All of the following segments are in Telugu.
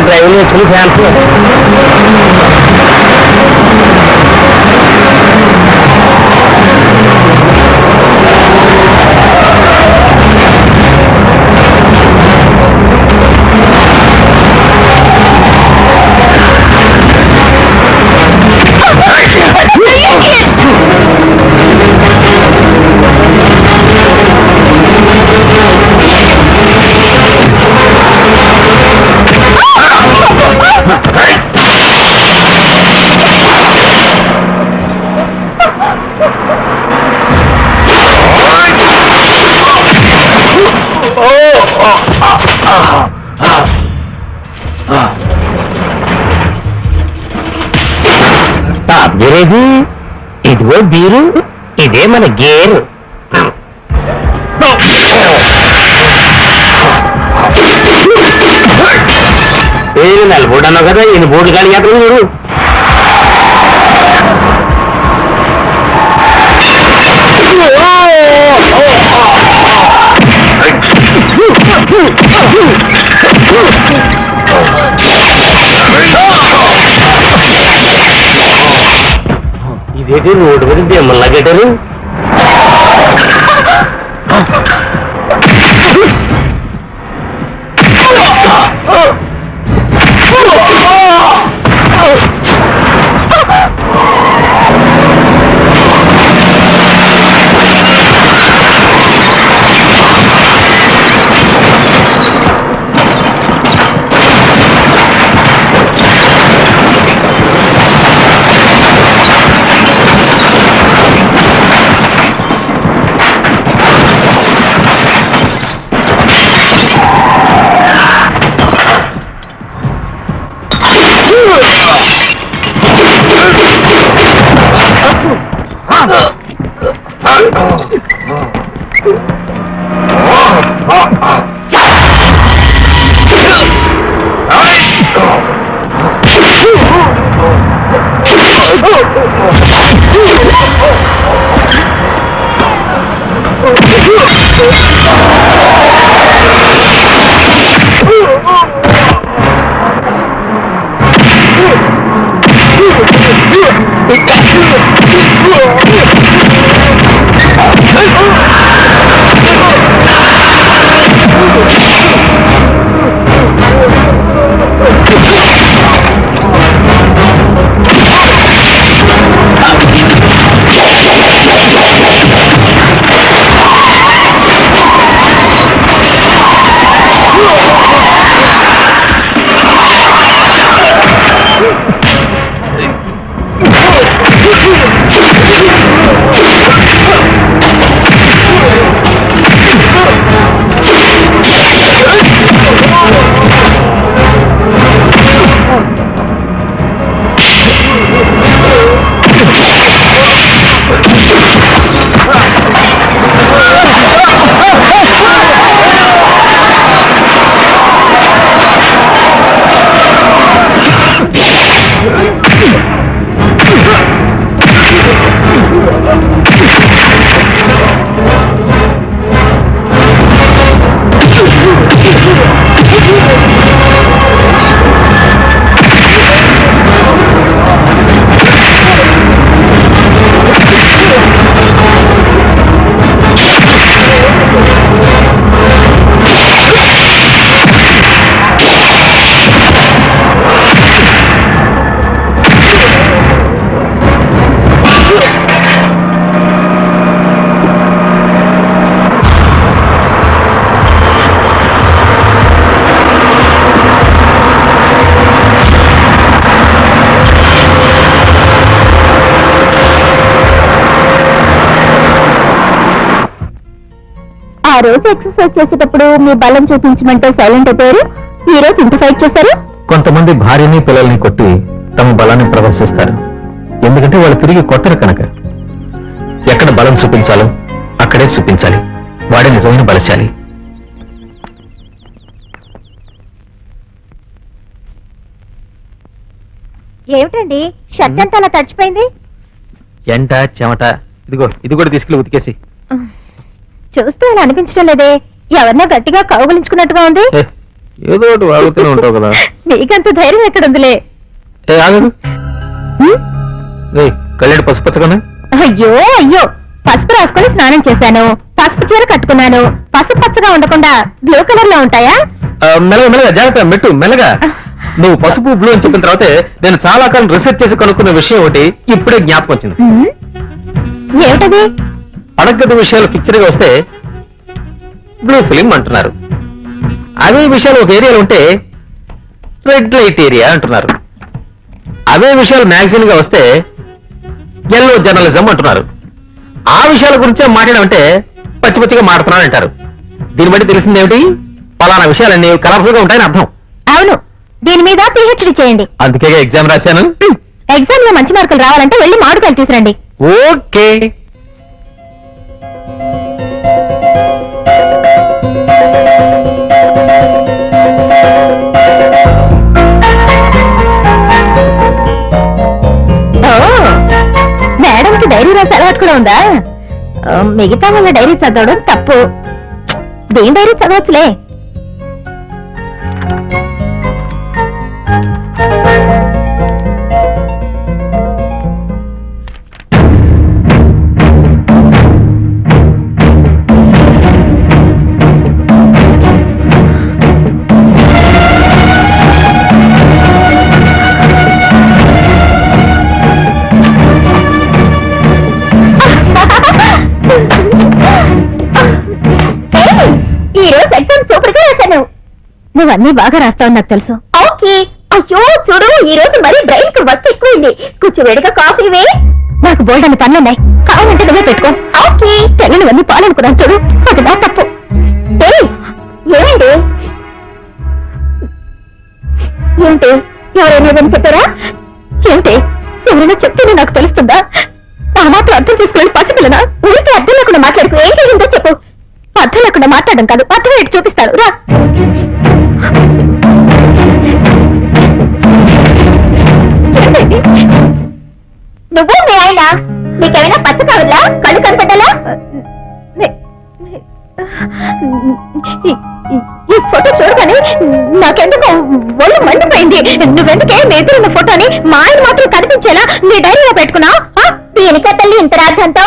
ड्राइविंग में ठीक है బీరేది ఇదిగో బీరు ఇదే మన గేరు ఏది నలుబోడు అన్నావు కదా ఈయన బోర్డు కానీ ఎక్కడ మీరు Oh! ఏమిటి రోడ్డు మీద బిమ్మల్లా కట్టారు రోజు ఎక్సర్సైజ్ చేసేటప్పుడు మీ బలం చూపించమంటే సైలెంట్ అయిపోయారు. ఈ రోజు ఇంత ఫైట్ చేశారు? కొంతమంది భార్యని పిల్లల్ని కొట్టి తమ బలాన్ని ప్రదర్శిస్తారు. ఎందుకంటే వాళ్ళు తిరిగి కొట్టరు కనుక. ఎక్కడ బలం చూపించాలో అక్కడే చూపించాలి. వాడే నిజమైన బలశాలి. ఏమిటండి? షర్ట్ అంతా అలా తడిచిపోయింది? ఎంట చెమట ఇదిగో ఇది కూడా తీసుకెళ్ళి ఉతికేసి. చూస్తే అలా అనిపించడం లేదే. ఎవరినో గట్టిగా కౌగులించుకున్నట్టుగా ఉంది. ఏదో ఒకటి వాగుతూనే ఉంటావు కదా. మీకంత ధైర్యం ఎక్కడుందిలే. ఏ ఆగదు. కళ్ళెడు అయ్యో అయ్యో. పసుపు రాసుకొని స్నానం చేశాను. పసుపు చీర కట్టుకున్నాను. పసుపు పచ్చగా ఉండకుండా బ్లూ కలర్లో ఉంటాయా మెల్లగా మెల్లగా జాగ్రత్త మెట్టు మెల్లగా. నువ్వు పసుపు బ్లూ అని చెప్పిన తర్వాతే నేను చాలా కాలం రీసెర్చ్ చేసి కనుక్కున్న విషయం ఒకటి ఇప్పుడే జ్ఞాపకం వచ్చింది? ఏమిటది? పడగది విషయాలు పిక్చర్గా వస్తే బ్లూ ఫిలిం అంటున్నారు. అదే విషయాలు ఒక ఏరియాలో ఉంటే రెడ్ లైట్ ఏరియా అంటున్నారు. అదే విషయాలు మ్యాగజైన్గా వస్తే ఎల్లో జర్నలిజం అంటున్నారు. ఆ విషయాల గురించే మాట్లాడమంటే పచ్చి పచ్చిగా మాడుతున్నాను అంటారు. దీన్ని బట్టి తెలిసింది ఏమిటి పలానా విషయాలన్నీ కలర్ఫుల్గా ఉంటాయని అర్థం. అవును. దీని మీద పిహెచ్డి చేయండి. అందుకే ఎగ్జామ్ రాశాను? ఎగ్జామ్లో మంచి మార్కులు రావాలంటే వెళ్ళి మామిడికాయలు తీసురండి ఓకే. డైరీ రాసి అలవాటు కూడా ఉందా? మిగతా వాళ్ళ డైరీ చదవడం తప్పు. దేని డైరీ చదవచ్చులే? నువ్వన్నీ బాగా రాస్తావు నాకు తెలుసు. ఓకే. అయ్యో చూడు ఈ రోజు మరీ బ్రెయిన్కు వర్క్ ఎక్కువైంది. కొంచెం వేడిగా కాఫీ వే. నాకు బోల్డ్ అని పనులున్నాయి కావాలంటే నువ్వే పెట్టుకో. ఓకే. తెల్లనివన్నీ పాలనుకున్నాను చూడు. అది నా తప్పు ఏమైంది ఏంటి? ఎవరైనా ఏదైనా చెప్పారా? ఏంటి? ఎవరైనా చెప్తేనే నాకు తెలుస్తుందా? నా మాటలు అర్థం చేసుకుని పసిపిల్లనా ఊరికి అర్థం లేకుండా మాట్లాడుకు. ఏం జరిగిందో చెప్పు. అర్థం లేకుండా మాట్లాడడం కాదు. ఈ ఫోటో చూడగానే నాకెందుకు ఒళ్ళు మండిపోయింది. నువ్వెందుకే మీ ఫోటోని మా ఆయన మాత్రం కనిపించేలా నీ డైరీలో పెట్టుకున్నా దీనిక తల్లి ఇంత రాజంతో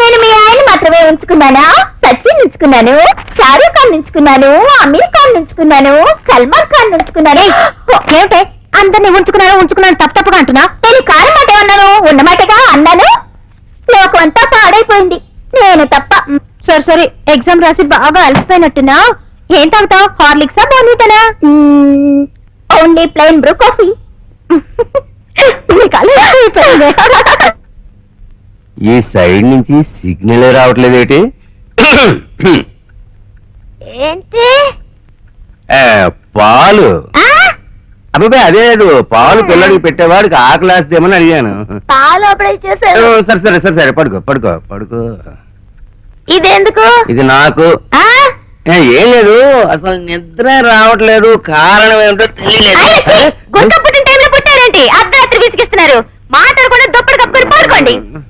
నేను మీ ఆయన మాత్రమే ఉంచుకున్నానా? సచిన్ ఉంచుకున్నాను షారూక్ ఖాన్ ఉంచుకున్నాను అమీర్ ఖాన్ ఉంచుకున్నాను సల్మాన్ ఖాన్ ఉంచుకున్నాను. ఏమిటే? అందరిని ఉంచుకున్నాను ఉంచుకున్నాను తప్పు తప్పుగా అంటున్నా నేను కారణం మాట ఏమన్నాను ఉన్నమాటగా అన్నాను? లోకం అంతా పాడైపోయింది. నేను తప్ప. సరే సరే ఎగ్జామ్ రాసి బాగా అలసిపోయినట్టున్నా? ఏం తాగుతావు హార్లిక్సా ఓన్లీ ప్లెయిన్ బ్రూ కాఫీ ఈ సైడ్ నుంచి సిగ్నల్ రావట్లేదు ఏంటి? ఏంటి పాలు. ఆ? అబ్బాయి అదే లేదు పాలు పిల్లడికి పెట్టేవాడికి ఆకలేస్తేమని అడిగాను. పాలు అప్పుడే ఓ, చేశారు సరే సరే సరే సరే పడుకో పడుకో పడుకో. ఇదెందుకు? ఇది నాకు. ఆ? ఏ, లేదు. అసలు నిద్ర రావట్లేదు. కారణం ఏమిటో తెలియలేదు. గుంట పుట్టిన టైంలో పుట్టారేంటి? అర్ధరాత్రి విసిగిస్తున్నారు. మాట్లాడకుండా దుప్పటి కప్పుకొని పడుకోండి.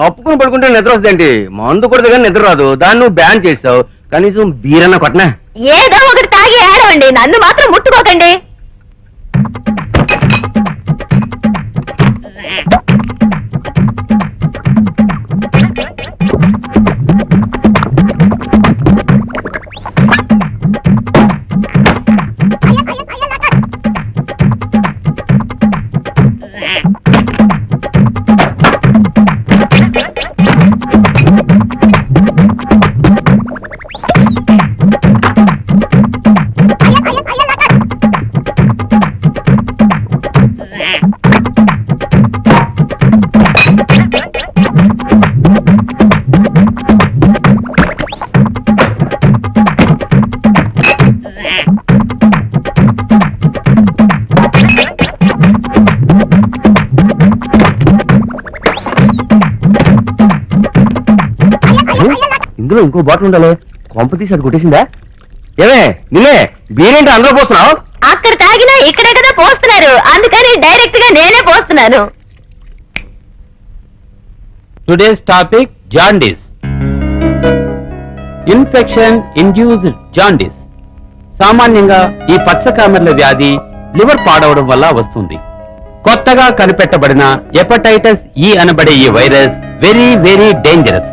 కప్పుకొని పడుకుంటే నిద్ర వస్తుందేంటి? మందు కొడితే కానీ నిద్ర రాదు. దాన్ని నువ్వు బ్యాన్ చేస్తావు కనీసం బీరన్న కొట్టనా. ఏదో ఒకటి తాగి ఏడవండి. నన్ను మాత్రం ముట్టుకోకండి. ఇందులో ఇంకో బాటిల్ ఉండాలి. కొంప తీసి అది కొట్టేసిందా? ఏమే నిన్నే బీరేంటి అందులో పోతున్నావు అక్కడ తాగినా ఇక్కడే కదా పోస్తున్నారు. అందుకని డైరెక్ట్గా నేనే పోస్తున్నాను. Today's topic jaundice. Infection induced jaundice. సామాన్యంగా ఈ పచ్చ కామెర్ల వ్యాధి లివర్ పాడవడం వల్ల వస్తుంది. కొత్తగా కనిపెట్టబడిన హెపటైటిస్ ఈ అనబడే ఈ వైరస్ వెరీ వెరీ డేంజరస్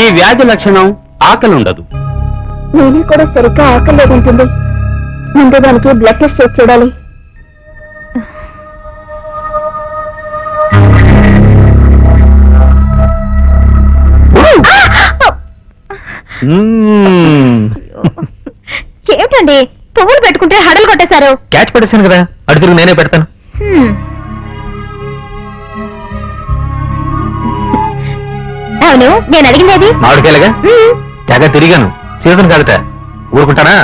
ఈ వ్యాధి లక్షణం ఆకలి ఉండదు నేనే కూడా సరిగ్గా ఆకలేదంటుంది ముందు దానికి బ్లడ్ టెస్ట్ చేసి చూడాలి. ఏమిటండి? పువ్వులు పెట్టుకుంటే హడలు కొట్టేశారు. క్యాచ్ పెట్టేశాను కదా. తిరిగి నేనే పెడతాను. హ్మ్. అవును నేను అడిగినది మామిడికాయలుగా? తెగ తిరిగాను. సీజన్ కాదట. ఊరుకుంటానా?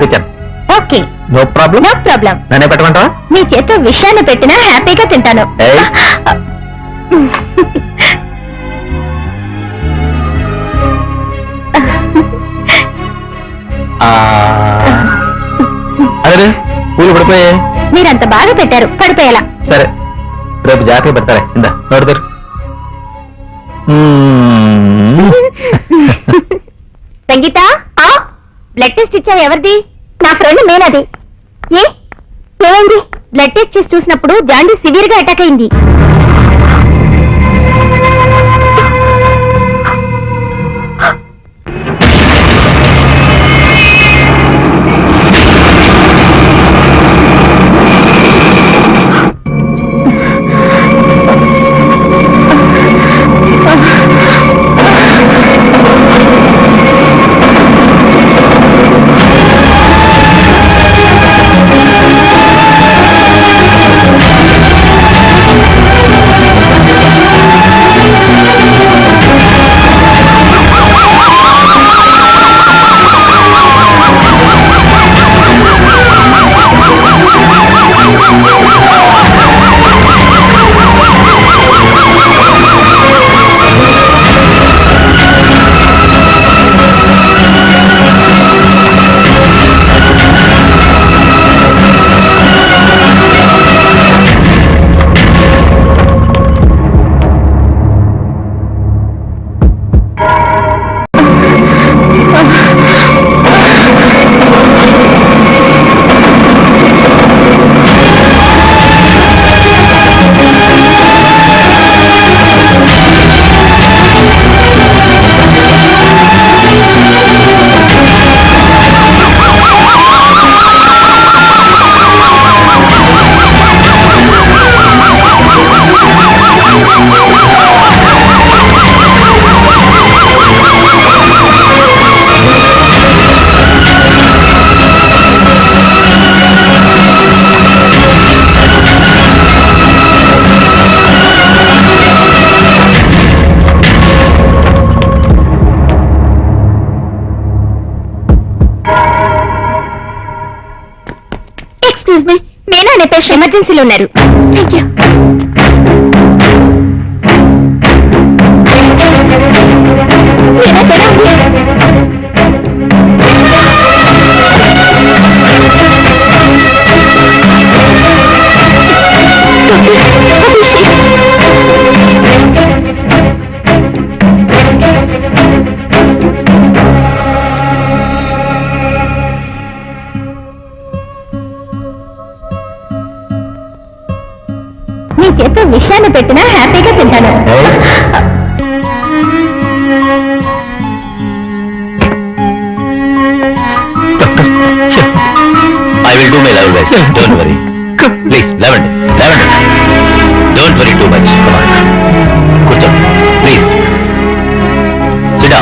తెచ్చాను. Okay. No problem. No problem. నన్నే పెట్టమంటావా? నీ చేత్తో విషయాన్ని పెట్టినా హ్యాపీగా తింటాను. పూలు పడిపోయాయి. మీరంత బాగా పెట్టారు. పడిపోయేలా. సరే. రేపు జాగ్రత్తగా పెడతారే ఇందా. నోడతారు చేసి ఎమర్జెన్సీలో ఉన్నారు. Thank you best don't worry please లెవెండి లెవెండి డోంట్ వరీ టూ మచ్ కూర్చోండి ప్లీజ్ సిడా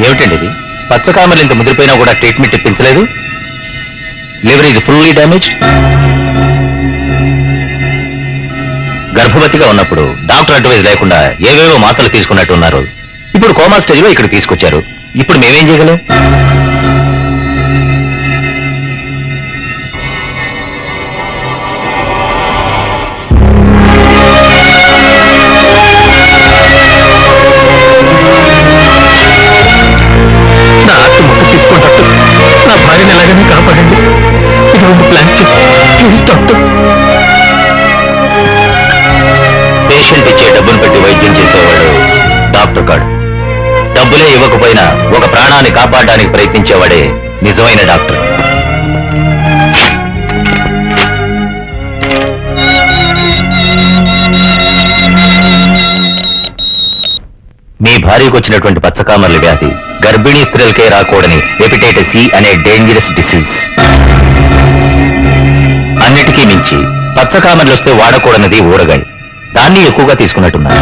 ఏమిటండి ఇది? పచ్చకామలు ఇంత ముదిరిపోయినా కూడా ట్రీట్మెంట్ ఇప్పించలేదు. లివర్ ఈజ్ ఫుల్లీ డ్యామేజ్ గర్భవతిగా ఉన్నప్పుడు డాక్టర్ అడ్వైజ్ లేకుండా ఏవేవో మాత్రలు తీసుకున్నట్టు ఉన్నారు. ఇప్పుడు కోమా స్టేజ్లో ఇక్కడ తీసుకొచ్చారు. ఇప్పుడు మేమేం చేయగలం? రూమ్ ప్లాన్ చేసి పేషెంట్ ఇచ్చే డబ్బును పెట్టి వైద్యం చేసేవాడు డాక్టర్ కాడు. డబ్బులే ఇవ్వకపోయినా ఒక ప్రాణాన్ని కాపాడడానికి ప్రయత్నించేవాడే నిజమైన డాక్టర్. మీ భార్యకు వచ్చినటువంటి పచ్చకామర్ల వ్యాధి గర్భిణీ స్త్రీలకే రాకూడని హెపిటైటిస్ సి అనే డేంజరస్ డిసీజ్ మించి పచ్చకామర్లు వస్తే వాడకూడనిది ఊరగాయ దాన్ని ఎక్కువగా తీసుకున్నట్టున్నారు.